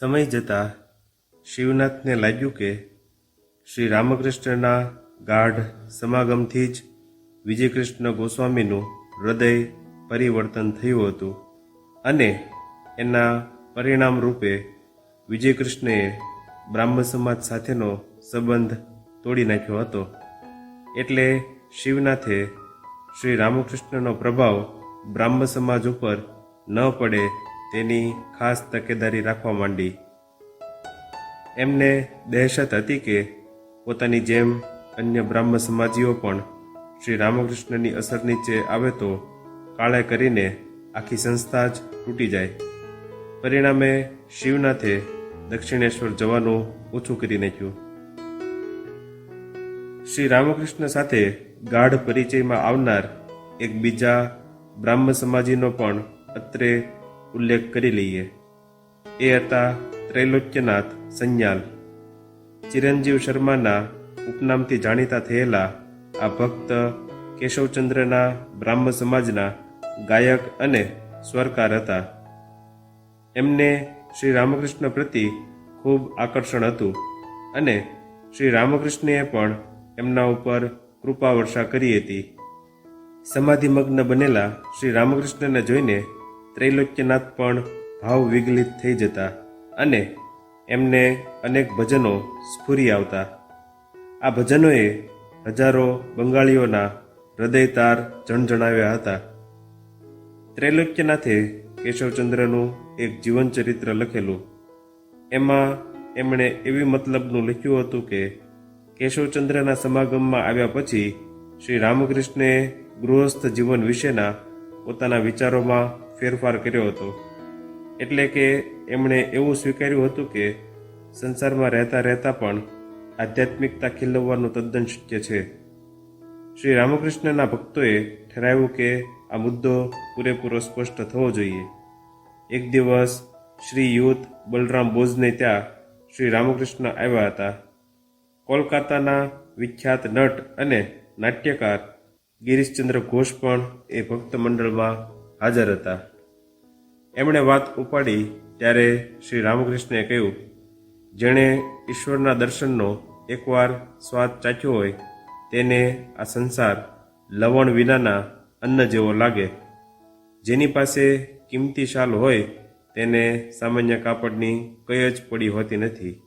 સમય જતાં શિવનાથને લાગ્યું કે શ્રી રામકૃષ્ણના ગાઢ સમાગમથી જ વિજયકૃષ્ણ ગોસ્વામીનું હૃદય પરિવર્તન થયું હતું અને એના પરિણામ રૂપે વિજયકૃષ્ણએ બ્રાહ્મ સમાજ સાથેનો સંબંધ તોડી નાખ્યો હતો. એટલે શિવનાથે શ્રી રામકૃષ્ણનો પ્રભાવ બ્રાહ્મ સમાજ ઉપર ન પડે તેની ખાસ તકેદારી રાખવા માંડી. એમને દહેશત હતી કે પોતાની જેમ અન્ય બ્રાહ્મ સમાજીઓ પણ શ્રી રામકૃષ્ણની અસર નીચે આવે તો કાળે કરીને આખી સંસ્થા જ તૂટી જાય. પરિણામે શિવનાથે દક્ષિણેશ્વર જવાનું ઓછું કરી નાખ્યું. શ્રી રામકૃષ્ણ સાથે ગાઢ પરિચયમાં આવનાર એક બીજા બ્રાહ્મ સમાજીનો પણ અત્રે ઉલ્લેખ કરી લઈએ. એ હતા ત્રૈલોક્યનાથ સંન્યાલ. ચિરંજીવ શર્માના ઉપનામથી જાણીતા થયેલા આ ભક્ત કેશવચંદ્રના બ્રાહ્મ સમાજના ગાયક અને સ્વરકાર હતા. એમને શ્રી રામકૃષ્ણ પ્રતિ ખૂબ આકર્ષણ હતું અને શ્રી રામકૃષ્ણએ પણ એમના ઉપર કૃપા વર્ષા કરી હતી. સમાધિમગ્ન બનેલા શ્રી રામકૃષ્ણને જોઈને ત્રૈલોક્યનાથ પણ ભાવ વિગલિત થઈ જતા અને એમને અનેક ભજનો સ્ફુરી આવતા. આ ભજનોએ હજારો બંગાળીઓના હૃદયતાર જણજણાવ્યા હતા. ત્રૈલોક્યનાથે કેશવચંદ્રનું એક જીવન ચરિત્ર લખેલું. એમાં એમણે એવી મતલબનું લખ્યું હતું કે કેશવચંદ્રના સમાગમમાં આવ્યા પછી શ્રી રામકૃષ્ણે ગૃહસ્થ જીવન વિશેના પોતાના વિચારોમાં ફેરફાર કર્યો હતો. એટલે કે એમણે એવું સ્વીકાર્યું હતું કે સંસારમાં રહેતા રહેતા પણ આધ્યાત્મિકતા ખીલવવાનું તદ્દન શક્ય છે. શ્રી રામકૃષ્ણના ભક્તોએ ઠરાવ્યું કે આ મુદ્દો પૂરેપૂરો સ્પષ્ટ થવો જોઈએ. એક દિવસ શ્રી યુથ બલરામ બોઝને ત્યાં શ્રી રામકૃષ્ણ આવ્યા હતા. કોલકાતાના વિખ્યાત નટ અને નાટ્યકાર ગિરીશચંદ્ર ઘોષ પણ એ ભક્ત મંડળમાં હાજર હતા. એમણે વાત ઉપાડી ત્યારે શ્રી રામકૃષ્ણે કહ્યું, જેણે ઈશ્વરના દર્શનનો એકવાર સ્વાદ ચાખ્યો હોય, તેને આ સંસાર લવણ વિનાના અન્ન જેવો લાગે. જેની પાસે કિંમતી શાલ હોય, તેને સામાન્ય કાપડની કઈ જ પડી હોતી નથી.